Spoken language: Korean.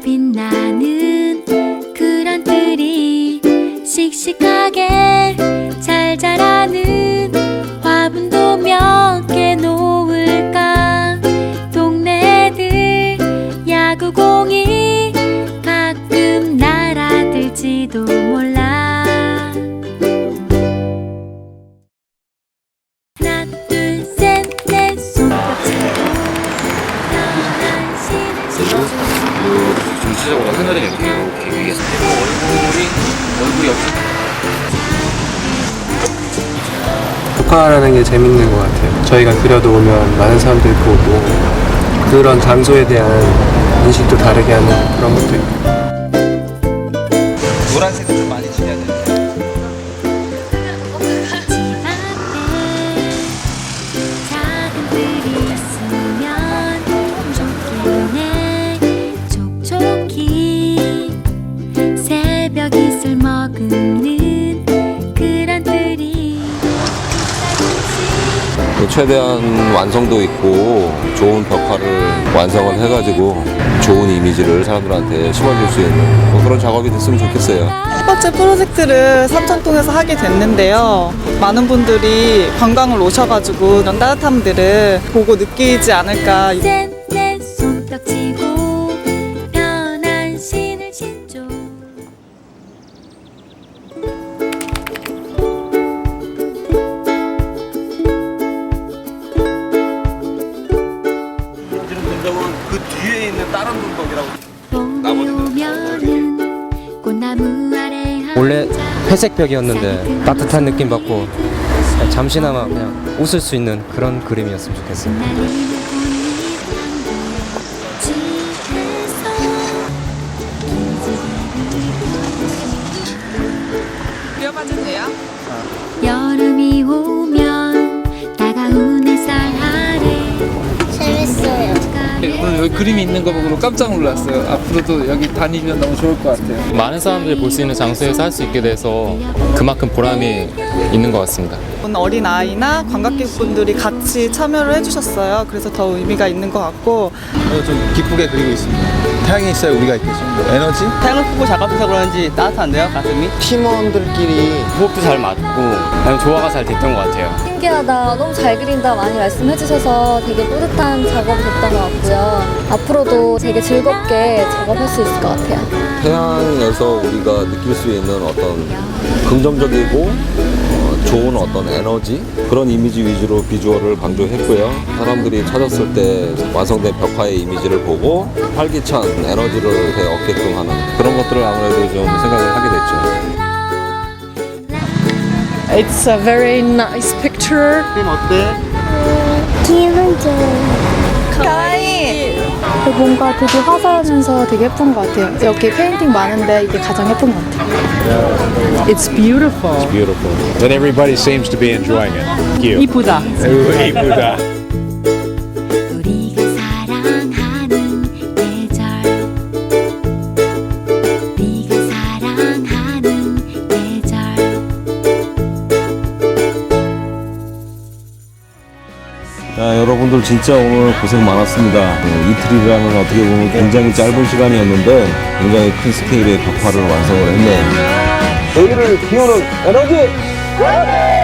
빛나는 그런 들이 씩씩하게 잘 자라는 화분도 몇 개 놓을까? 동네들 야구공이 가끔 날아들지도 하늘이 이렇게 이렇게 위에서 얼굴이 얼굴이 없이 녹화라는 게 재밌는 것 같아요. 저희가 그려놓으면 많은 사람들이 보고 그런 장소에 대한 인식도 다르게 하는 그런 것도 있고 노란색을 좀 많이 새벽 이슬 머금는 그런 들이 최대한 완성도 있고 좋은 벽화를 완성을 해가지고 좋은 이미지를 사람들한테 심어줄 수 있는 뭐 그런 작업이 됐으면 좋겠어요. 첫 번째 프로젝트를 삼천동에서 하게 됐는데요. 많은 분들이 관광을 오셔가지고 이런 따뜻함들을 보고 느끼지 않을까. 원래 회색 벽이었는데 따뜻한 느낌 받고 잠시나마 그냥 웃을 수 있는 그런 그림이었으면 좋겠어요. 여름이 오면 오늘 여기 그림이 있는 거 보고 깜짝 놀랐어요. 앞으로도 여기 다니면 너무 좋을 것 같아요. 많은 사람들이 볼 수 있는 장소에서 할 수 있게 돼서 그만큼 보람이 있는 것 같습니다. 어린 아이나 관광객분들이 같이 참여를 해주셨어요. 그래서 더 의미가 있는 것 같고 좀 기쁘게 그리고 있습니다. 태양이 있어야 우리가 있겠죠. 뭐 에너지? 태양을 보고 작업해서 그런지 따뜻한데요, 가슴이? 팀원들끼리 호흡도 잘 맞고 조화가 잘 됐던 것 같아요. 신기하다. 너무 잘 그린다. 많이 말씀해 주셔서 되게 뿌듯한 작업이 됐던 것 같고요. 앞으로도 되게 즐겁게 작업할 수 있을 것 같아요. 태양에서 우리가 느낄 수 있는 어떤 긍정적이고 어, 좋은 어떤 에너지 그런 이미지 위주로 비주얼을 강조했고요. 사람들이 찾았을 때 완성된 벽화의 이미지를 보고 활기찬 에너지를 얻게끔 하는 그런 것들을 아무래도 좀 생각을 하게 됐죠. It's a very nice picture. 기분 좋은. 뭔가 되게 화사하면서 되게 예쁜 것 같아요. 여기 페인팅 많은데 이게 가장 예쁜 것 같아요. It's beautiful. Beautiful. And everybody seems to be enjoying it. Thank you. 이쁘다. 이쁘다. 자, 여러분들 진짜 오늘 고생 많았습니다. 어, 이틀이라는 어떻게 보면 굉장히 짧은 시간이었는데 굉장히 큰 스케일의 벽화를 완성을 했네요. 저희를 키우는 에너지!